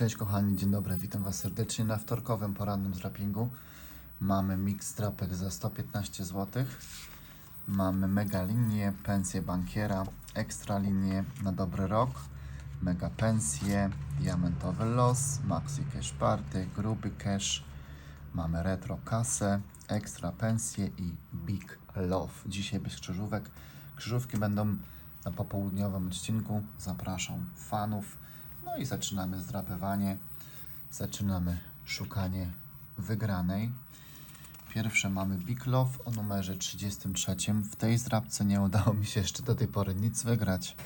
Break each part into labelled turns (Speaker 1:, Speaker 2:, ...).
Speaker 1: Cześć kochani, dzień dobry, witam Was serdecznie na wtorkowym porannym zrapingu. Mamy mix drapek za 115 zł. Mamy mega linię, pensję bankiera, ekstra linię na dobry rok, mega pensję, diamentowy los, maxi cash party, gruby cash. Mamy retro kasę, ekstra pensję i big love. Dzisiaj bez krzyżówek. Krzyżówki będą na popołudniowym odcinku. Zapraszam fanów. No i zaczynamy zdrapywanie. Zaczynamy szukanie wygranej. Pierwsze mamy Big Love o numerze 33. W tej zdrapce nie udało mi się jeszcze do tej pory nic wygrać.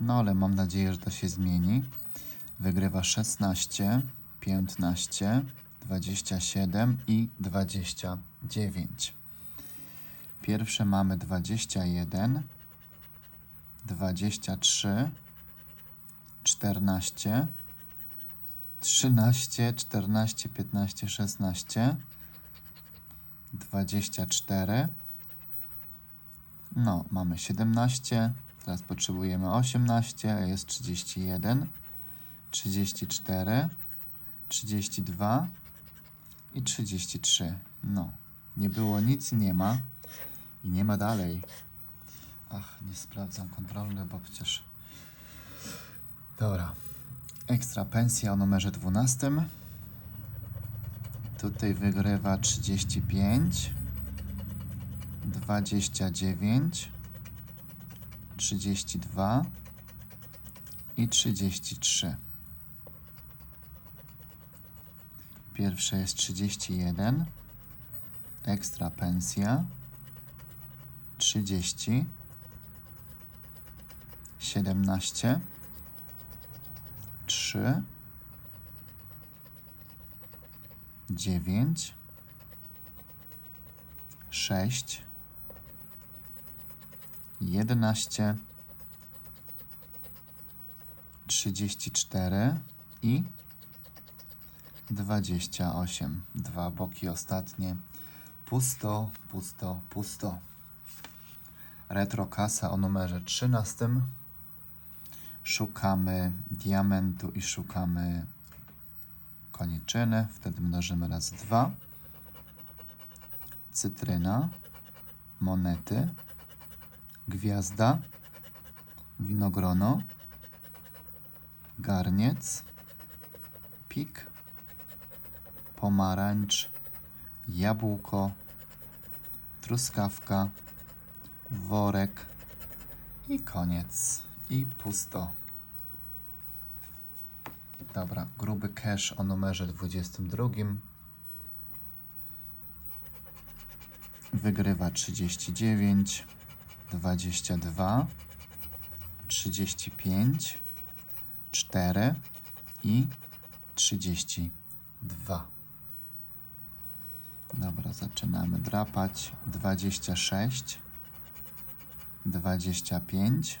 Speaker 1: No ale mam nadzieję, że to się zmieni. Wygrywa 16, 15, 27 i 29. Pierwsze mamy 21, 23, 14, 13, 14, 15, 16, 24. No, mamy 17, teraz potrzebujemy 18, a jest 31, 34, 32 i 33. No, nie było nic nie ma. I nie ma dalej. Ach, nie sprawdzam kontrolny, bo przecież. Dobra. Ekstra pensja o numerze 12. Tutaj wygrywa 35, 29, 32 i 33. Pierwsze jest 31, ekstra pensja. 30, 17, 3, 9, 6, 11, 34 i 28. Dwa boki ostatnie. Pusto, pusto, pusto. Retro kasa o numerze 13. Szukamy diamentu i szukamy koniczyny. Wtedy mnożymy raz dwa. Cytryna, monety, gwiazda, winogrono, garniec, pik, pomarańcz, jabłko, truskawka, worek i koniec. I pusto. Dobra, gruby cash o numerze 22. Wygrywa 39, 22, 35, 4 i 32. Dobra, zaczynamy drapać. 26, 25,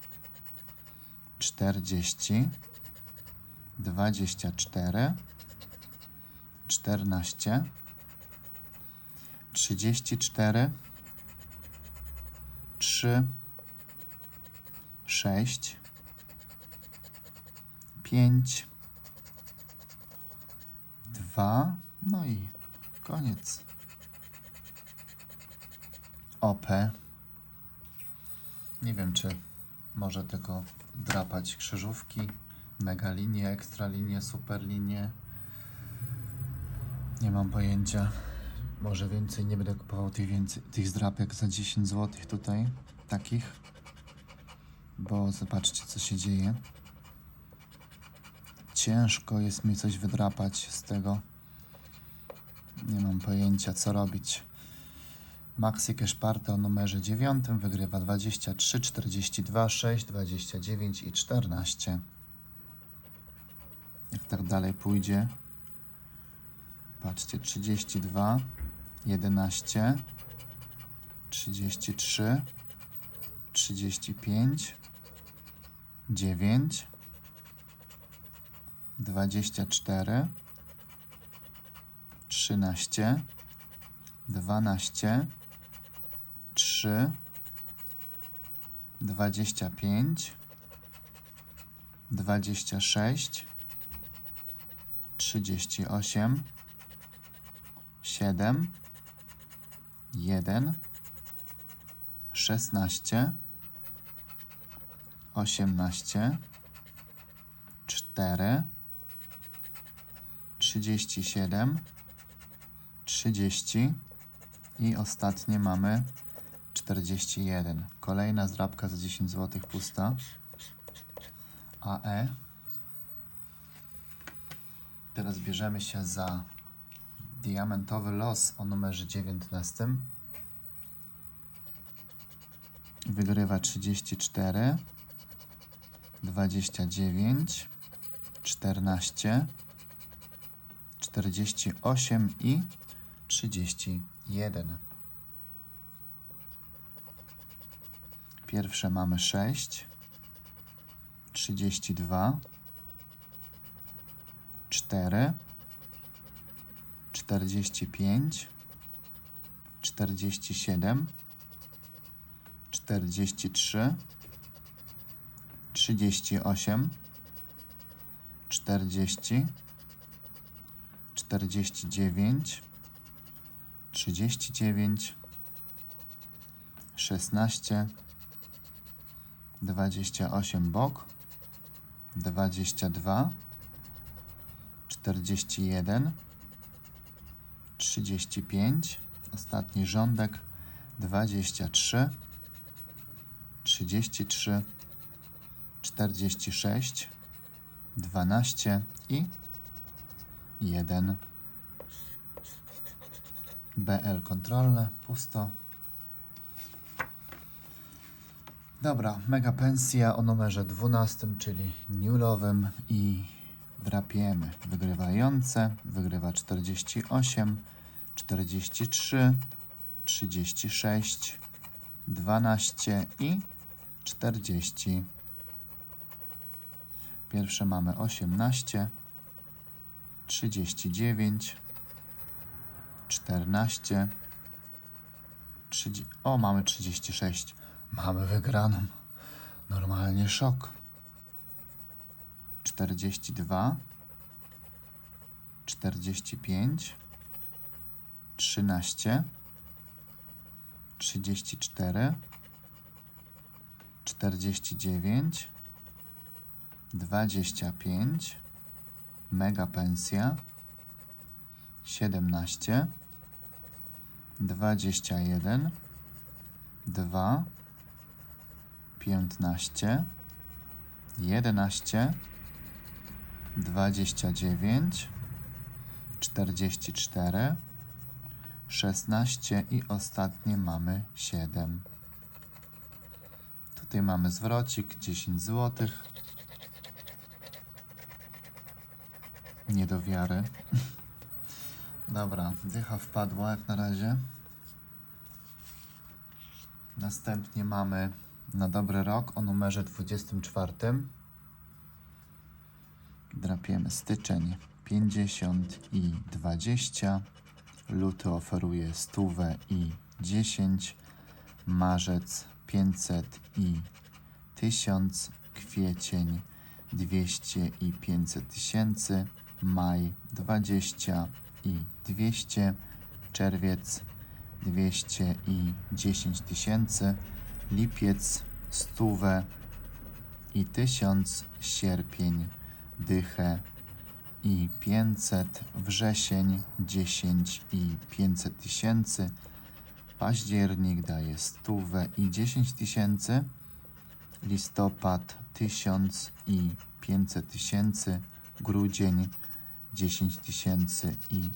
Speaker 1: 29, 38, 40, 24, 14, 34, 3, 6, 5, 2, no i koniec. OP. Nie wiem, czy może tylko drapać krzyżówki, mega linie, ekstra linie, super linie. Nie mam pojęcia. Może więcej nie będę kupował tych, więcej, tych zdrapek za 10 zł tutaj, takich. Bo zobaczcie, co się dzieje. Ciężko jest mi coś wydrapać z tego. Nie mam pojęcia, co robić. Cash Party o numerze 9 wygrywa 23, 42, 6, 29 i 14. Niech tak dalej pójdzie. Patrzcie, 32, 11, 33, 35, 9, 24, 13, 12, 3, 25, 26, 38, 7, 1, 16, 18, 4, 37, 30 i ostatnie mamy 41. Kolejna zdrabka za 10 zł pusta. AE. Teraz bierzemy się za diamentowy los o numerze 19. Wygrywa 34, 29, 14, 48 i 31. Pierwsze mamy 6, 32, 4, 45, 47, 43, 38, 40, 49, 39, 16, 28 bok, 22, 41, 35, ostatni rządek, 23, 33, 46, 12 i 1. BL kontrolne, pusto. Dobra, mega pensja o numerze 12, czyli newlowym i drapiemy. Wygrywające wygrywa 48, 43, 36, 12 i 40. Pierwsze mamy 18, 39, 14, 30, o mamy 36. Mamy wygraną. Normalnie szok. 42, 45, 13, 34, 49, 25, mega pensja, 17, 21, 2, 15, 11, 29, 44, 16 i ostatnie mamy 7. Tutaj mamy zwrocik 10 zł. Nie do wiary. Dobra, dycha wpadła jak na razie. Następnie mamy na dobry rok o numerze 24. Drapiemy styczeń 50 i 20. Luty oferuje stówę i 10. Marzec 500 i 1000. Kwiecień 200 i 500 tysięcy. Maj 20 i 200. Czerwiec 200 i 10 tysięcy. Lipiec stówę i 1000. Sierpień dychę i 500, wrzesień 10 i 500 tysięcy, październik daje stówę i 10 tysięcy, listopad 1000 i 500 tysięcy, grudzień 10 tysięcy i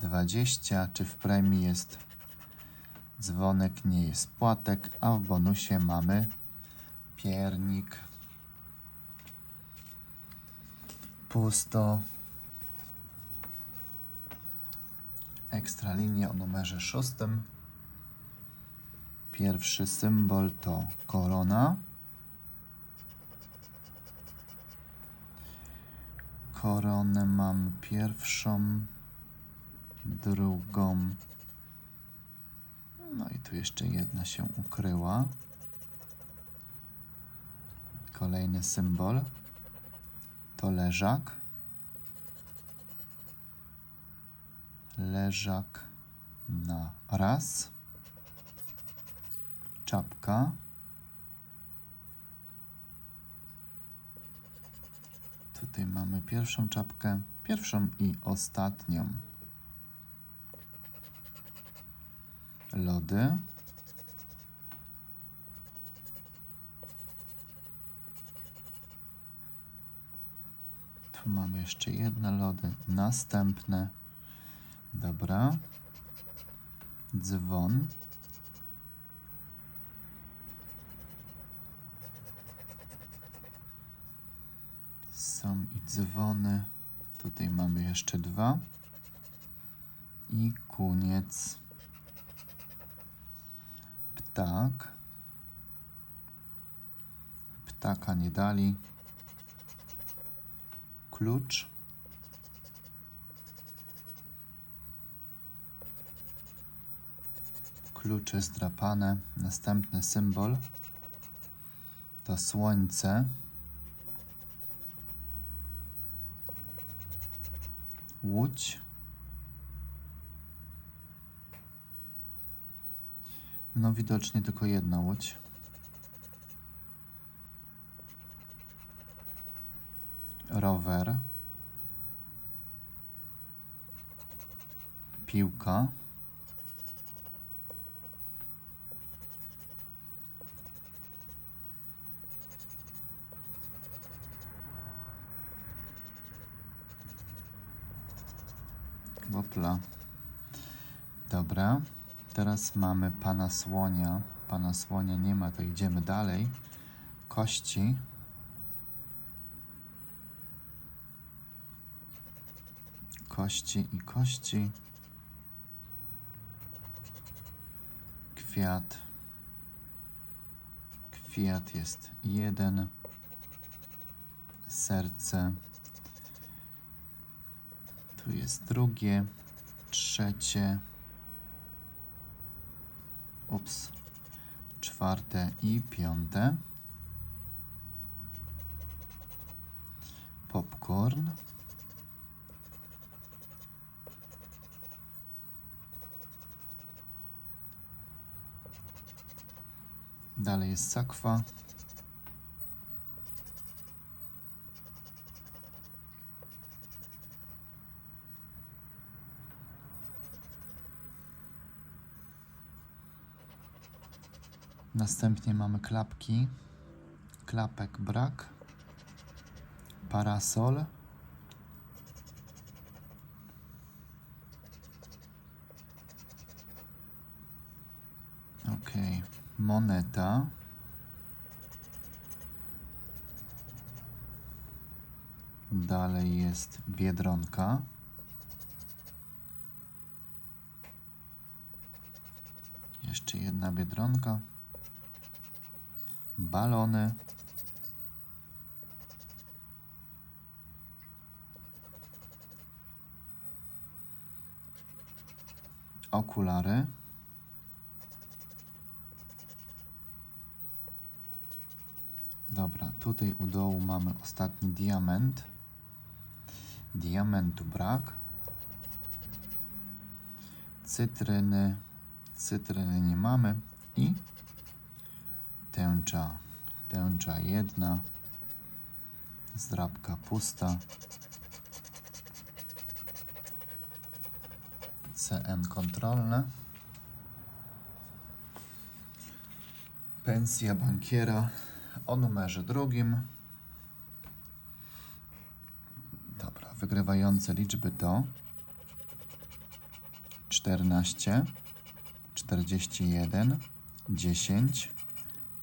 Speaker 1: 20, czy w premii jest dzwonek, nie jest płatek, a w bonusie mamy piernik. pusto. Ekstralinie o numerze szóstym. Pierwszy symbol to korona. Koronę mam pierwszą, drugą. No i tu jeszcze jedna się ukryła. Kolejny symbol to leżak. Leżak na raz. Czapka. Tutaj mamy pierwszą czapkę, pierwszą i ostatnią. Lody. Tu mamy jeszcze jedne lody, następne. Dobra. Dzwon. Są i dzwony. Tutaj mamy jeszcze dwa. I koniec. Ptak. Ptaka nie dali. Klucz. Klucze zdrapane. Następny symbol to słońce. Łódź. No widocznie tylko jedna łódź. Rower. Piłka. Łopla. Dobra. Teraz mamy pana słonia. Pana słonia nie ma, to idziemy dalej. Kości. Kości i kości. Kwiat. Kwiat jest jeden. Serce. Tu jest drugie, trzecie. Ups. Czwarte i piąte. Popcorn. Dalej jest sakwa. Następnie mamy klapki. Klapek brak. Parasol. Ok. Moneta. Dalej jest biedronka. Jeszcze jedna biedronka. Balony. Okulary. Dobra, tutaj u dołu mamy ostatni diament. Diamentu brak. Cytryny. Cytryny nie mamy. I tęcza. Tęcza jedna. Zdrabka pusta. CN kontrolne. Pensja bankiera o numerze drugim. Dobra, wygrywające liczby to 14, 41, 10,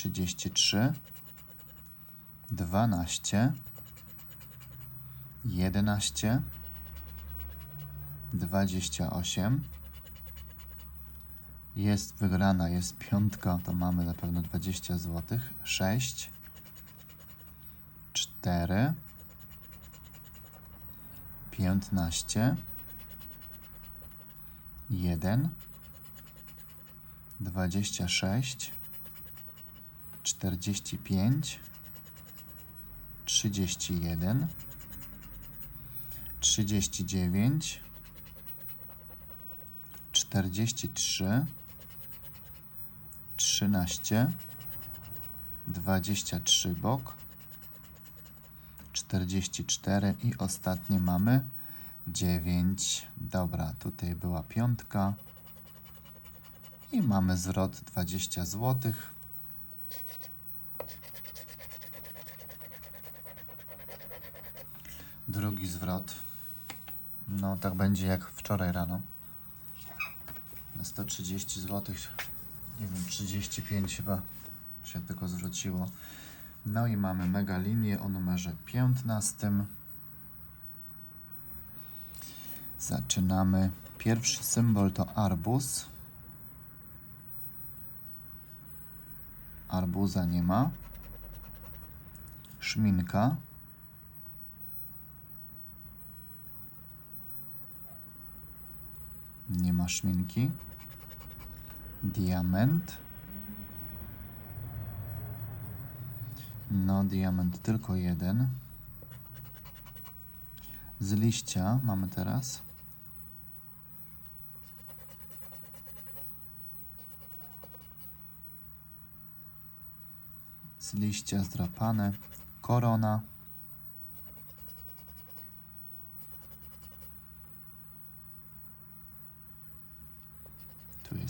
Speaker 1: 33, 12, 11, 28. Jest wygrana, jest piątka, to mamy na pewno 20 zł. 6, 4, 15, 1, 26, 45, 31, 39, 43, 13, 23 bok, 44 i ostatnie mamy 9. Dobra, tutaj była piątka i mamy zwrot 20 zł. Drugi zwrot. No, tak będzie jak wczoraj rano. Na 130 zł. Nie wiem, 35 chyba się tylko zwróciło. No i mamy mega linię o numerze 15. Zaczynamy. Pierwszy symbol to arbuz. Arbuza nie ma. Szminka. Nie ma szminki. Diament. No, diament tylko jeden. Z liścia mamy teraz. Z liścia zdrapane. Korona.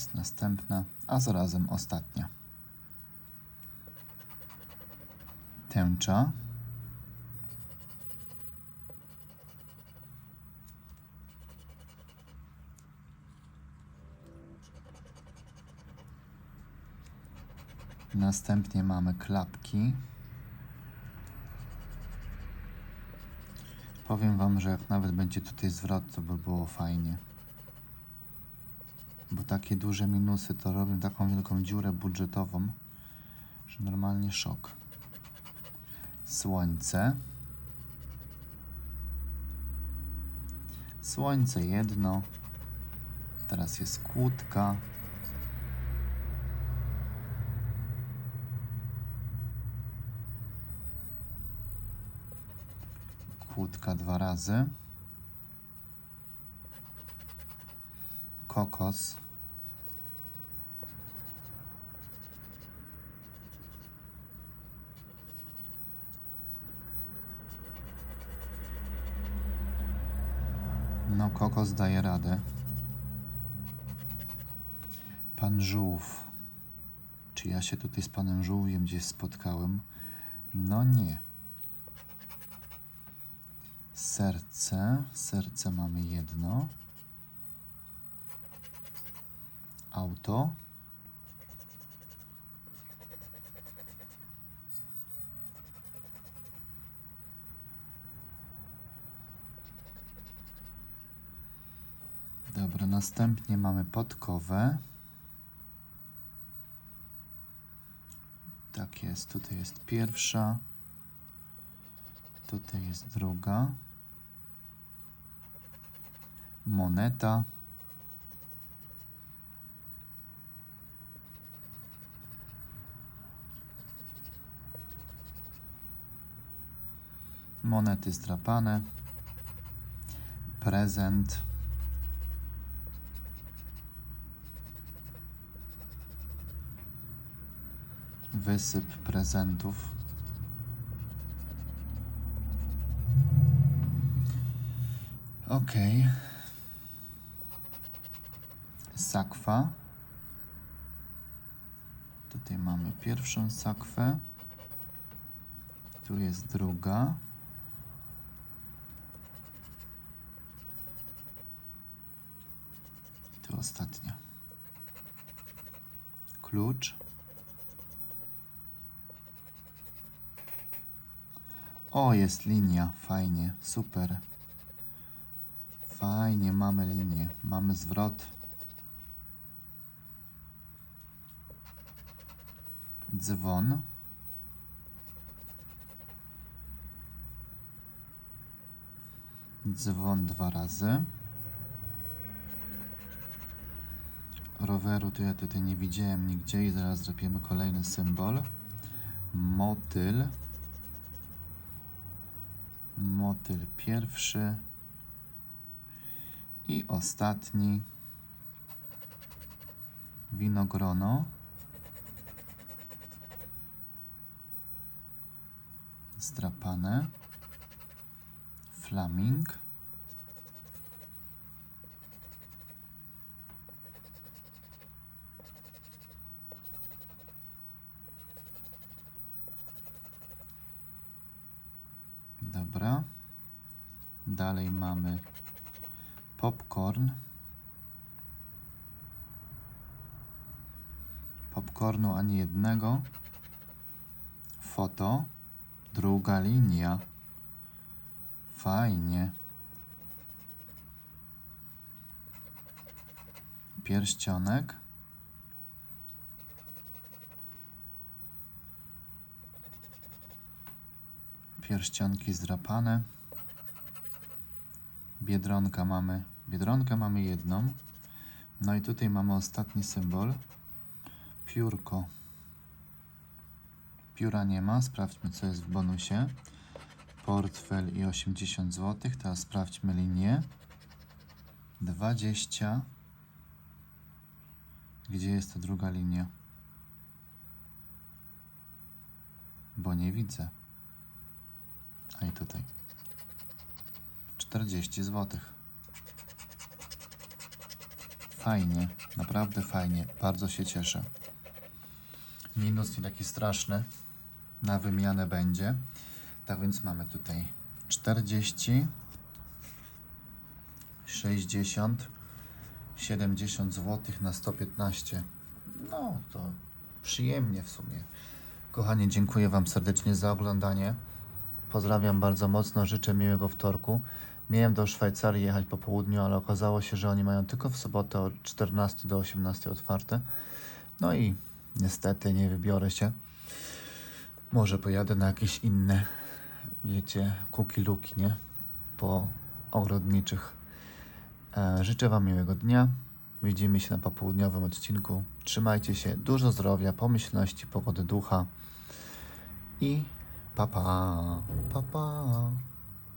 Speaker 1: Jest następna, a zarazem ostatnia. Tęcza. Następnie mamy klapki. Powiem Wam, że jak nawet będzie tutaj zwrot, to by było fajnie. Bo takie duże minusy to robią taką wielką dziurę budżetową, że normalnie szok. Słońce. Słońce jedno. Teraz jest kłódka. Kłódka dwa razy. Kokos. No, kokos daje radę. Pan żółw. Czy ja się tutaj z panem żółwiem gdzieś spotkałem? No nie. Serce. Serce mamy jedno. Auto. Dobra, następnie mamy podkowę. Tak jest, tutaj jest pierwsza. Tutaj jest druga. Moneta. Monety zdrapane. Prezent. Wysyp prezentów. Ok. sakwa. Tutaj mamy pierwszą sakwę. Tu jest druga. Ostatnia. Klucz. O, jest linia. Fajnie, super. Fajnie, mamy linię. Mamy zwrot. Dzwon. Dzwon dwa razy. Roweru to ja tutaj nie widziałem nigdzie i zaraz zrobimy kolejny symbol. Motyl. Motyl pierwszy. I ostatni. Winogrono. Zdrapane. Flaming. Dobra. Dalej mamy popcorn. Popcornu ani jednego. Foto. Druga linia. Fajnie. Pierścionek. Pierścionki zdrapane. Biedronka mamy. Biedronkę mamy jedną. No i tutaj mamy ostatni symbol. Piórko. Pióra nie ma. Sprawdźmy, co jest w bonusie. Portfel i 80 zł. Teraz sprawdźmy linię. 20. Gdzie jest ta druga linia? Bo nie widzę. I tutaj. 40 zł. Fajnie, naprawdę fajnie. Bardzo się cieszę. Minus nie taki straszny. Na wymianę będzie. Tak więc mamy tutaj 40, 60, 70 zł na 115. No to przyjemnie w sumie. Kochanie, dziękuję Wam serdecznie za oglądanie. Pozdrawiam bardzo mocno, życzę miłego wtorku. Miałem do Szwajcarii jechać po południu, ale okazało się, że oni mają tylko w sobotę od 14 do 18 otwarte. No i niestety nie wybiorę się. Może pojadę na jakieś inne, wiecie, kuki luki, nie? Po ogrodniczych. E, życzę Wam miłego dnia. Widzimy się na popołudniowym odcinku. Trzymajcie się, dużo zdrowia, pomyślności, pogody ducha i 파파. 파파.